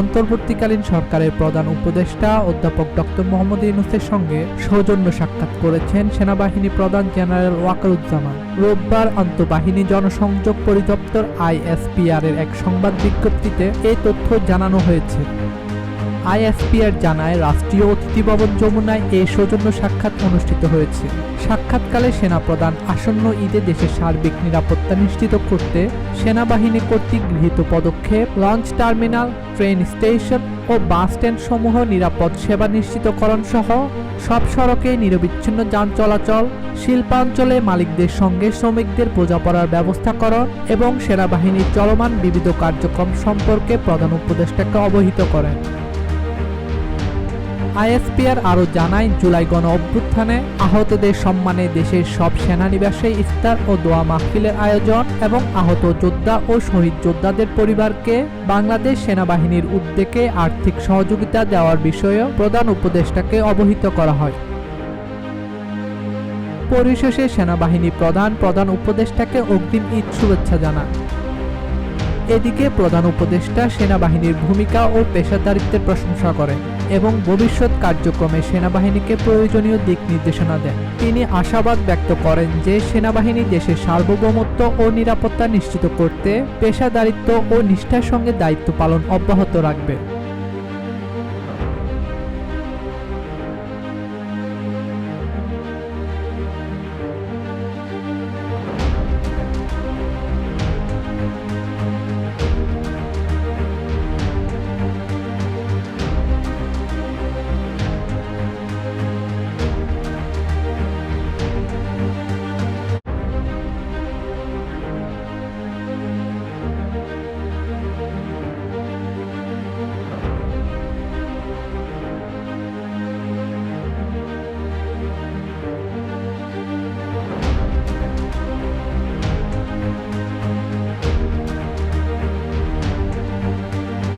অন্তর্বর্তীকালীন সরকারের প্রধান উপদেষ্টা অধ্যাপক ডক্টর মোহাম্মদ ইউনুসের সঙ্গে সৌজন্য সাক্ষাৎ করেছেন সেনাবাহিনী প্রধান জেনারেল ওয়াকারুজ্জামান। রোববার আন্তঃবাহিনী জনসংযোগ পরিদপ্তর আইএসপিআর এর এক সংবাদ বিজ্ঞপ্তিতে এই তথ্য জানানো হয়েছে। আইএসপিআর জানায়, রাষ্ট্রীয় অতিথি ভবন যমুনায় এই সৌজন্য সাক্ষাৎ অনুষ্ঠিত হয়েছে। সাক্ষাৎকালে সেনাপ্রধান আসন্ন ঈদে দেশের সার্বিক নিরাপত্তা নিশ্চিত করতে সেনাবাহিনী কর্তৃক গৃহীত পদক্ষেপ, লঞ্চ টার্মিনাল, ট্রেন স্টেশন ও বাস স্ট্যান্ড সমূহ নিরাপদ সেবা নিশ্চিতকরণ সহ সব সড়কে নিরবিচ্ছিন্ন যান চলাচল, শিল্পাঞ্চলে মালিকদের সঙ্গে শ্রমিকদের বোঝাপড়ার ব্যবস্থাকরণ এবং সেনাবাহিনীর চলমান বিবিধ কার্যক্রম সম্পর্কে প্রধান উপদেষ্টাকে অবহিত করেন। আইএসপিআর আরও জানায়, জুলাই গণ অভ্যুত্থানে আহতদের সম্মানে দেশের সব সেনানিবাসে ইফতার ও দোয়া মাহফিলের আয়োজন এবং আহত যোদ্ধা ও শহীদ যোদ্ধাদের পরিবারকে বাংলাদেশ সেনাবাহিনীর উদ্যোগে আর্থিক সহযোগিতা দেওয়ার বিষয়েও প্রধান উপদেষ্টাকে অবহিত করা হয়। পরিশেষে সেনাবাহিনী প্রধান প্রধান উপদেষ্টাকে অগ্রিম ঈদ শুভেচ্ছা জানান এদিকে প্রধান উপদেষ্টা সেনাবাহিনীর ভূমিকা ও পেশাদারিত্বের প্রশংসা করেন এবং ভবিষ্যৎ কার্যক্রমে সেনাবাহিনীকে প্রয়োজনীয় দিক নির্দেশনা দেন। তিনি আশাবাদ ব্যক্ত করেন যে সেনাবাহিনী দেশের সার্বভৌমত্ব ও নিরাপত্তা নিশ্চিত করতে পেশাদারিত্ব ও নিষ্ঠার সঙ্গে দায়িত্ব পালন অব্যাহত রাখবে।